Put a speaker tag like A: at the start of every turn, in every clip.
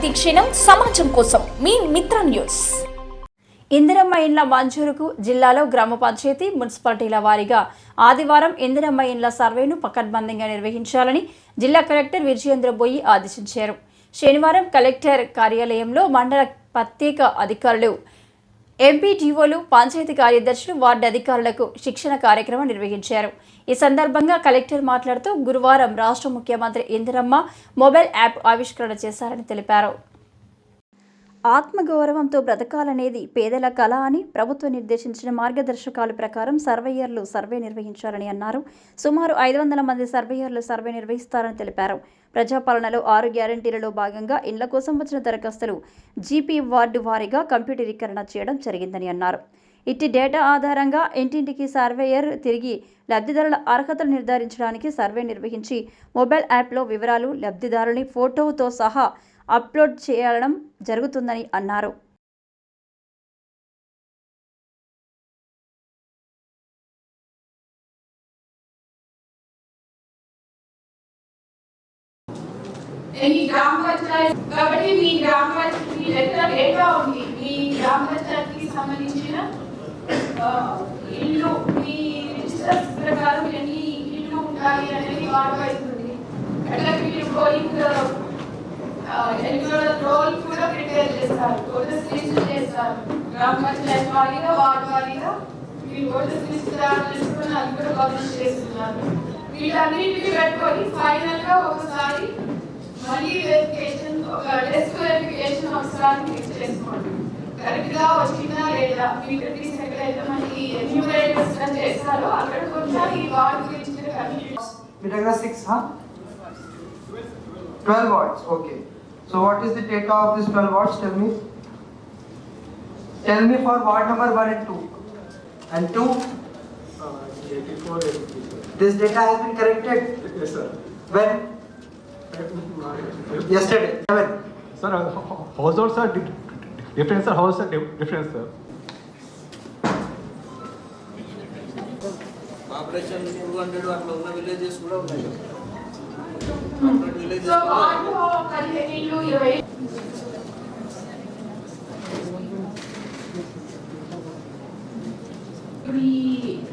A: ప్రతి క్షణం సమాజం కోసం మీ మిత్ర న్యూస్. ఇందిరమ్మ ఇండ్ల మంజూరుకు జిల్లాలో గ్రామ పంచాయతీ మున్సిపాలిటీల వారీగా ఆదివారం ఇందిరమ్మ ఇండ్ల సర్వేను పకడ్బందీగా నిర్వహించాలని జిల్లా కలెక్టర్ విజయేంద్ర బొయ్యి ఆదేశించారు. శనివారం కలెక్టర్ కార్యాలయంలో మండల ప్రత్యేక అధికారులు ఎంపీటీఓలు పంచాయతీ కార్యదర్శులు వార్డు అధికారులకు శిక్షణ కార్యక్రమం నిర్వహించారు. ఈ సందర్భంగా కలెక్టర్ మాట్లాడుతూ గురువారం రాష్ట్ర ముఖ్యమంత్రి ఇందిరమ్మ మొబైల్ యాప్ ఆవిష్కరణ చేశారని తెలిపారు. ఆత్మగౌరవంతో బ్రతకాలనేది పేదల కళ అని ప్రభుత్వం నిర్దేశించిన మార్గదర్శకాల ప్రకారం సర్వేయర్లు సర్వే నిర్వహించాలని అన్నారు. సుమారు ఐదు వందల మంది సర్వేయర్లు సర్వే నిర్వహిస్తారని తెలిపారు. ప్రజాపాలనలో ఆరు గ్యారంటీలలో భాగంగా ఇండ్ల కోసం వచ్చిన దరఖాస్తులు జీపీ వార్డు వారీగా కంప్యూటరీకరణ చేయడం జరిగిందని అన్నారు. ఇట్టి డేటా ఆధారంగా ఇంటింటికి సర్వేయర్ తిరిగి లబ్ధిదారుల అర్హతలు నిర్ధారించడానికి సర్వే నిర్వహించి మొబైల్ యాప్లో వివరాలు లబ్ధిదారుని ఫోటోతో సహా అప్లోడ్ చేయడం జరుగుతుందని అన్నారు.
B: మీ గ్రామ పంచాయత్ కాబట్టి మీ గ్రామ మీ లెటర్ ఉంది. మీ గ్రామ సంబంధించిన ఇల్లు మీ రిజిస్టర్స్ ప్రకారం ఎన్ని ఇల్లు అనేది వాడవైపు అట్లా మీరు పోలింగ్ ఎన్నికల రోల్ కూడా ప్రిపేర్ చేస్తారు ఓటర్స్ లిస్ట్ చేస్తారు గ్రామ పంచాయతీ వారీగా వార్డు వారీగా మీరు ఓటర్స్ లిస్ట్ తయారు చేసుకుని అది కూడా పబ్లిష్ చేస్తున్నారు వీటన్నిటిని పెట్టుకొని ఫైనల్గా ఒకసారి మళ్ళీ వెరిఫికేషన్ ఒక డెస్క్ వెరిఫికేషన్ ఒకసారి చేసుకోండి కరెక్ట్గా వచ్చిందా లేదా మీకు తీసిన మనకి ఎన్యూమరేటర్స్ చేస్తారో అక్కడ కొంచెం ఈ వార్డు గురించి confusion
C: Vitagra 6, huh? 12 watts, okay. So what is the data of this 12 watts? Tell me. Tell me for ward number 1 and 2. And 2,
D: Uh, 84, 83.
C: this data has been corrected.
D: Yes, sir.
C: When?
D: Uh,
C: Yesterday. 7.
D: Sir, uh, ho- households are di- different, sir. Houses are di- different, sir.
E: Operation two hundred అట్లా ఉన్న villages కూడా ఉన్నాయి
B: ఈ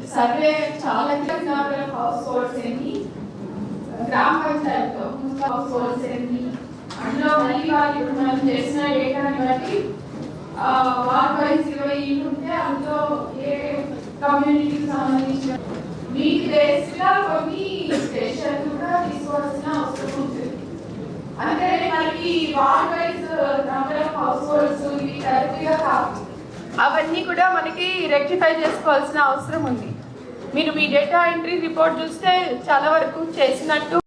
B: survey చాలా house holds ఎన్ని గ్రామ Panchayat house holds ఎన్ని అందులో మళ్ళీ వాళ్ళు ఇప్పుడు మనం చేసిన డేటాని బట్టి వార్డ్ వైజ్ ఇరవై ఇల్లు ఉంటే అందులో ఏ కమ్యూనిటీకి సంబంధించిన మీకు బేస్గా కొన్ని ward wise number of households కాదు అవన్నీ కూడా మనకి రెక్టిఫై చేసుకోవాల్సిన అవసరం ఉంది. మీరు మీ డేటా ఎంట్రీ రిపోర్ట్ చూస్తే చాలా వరకు చేసినట్టు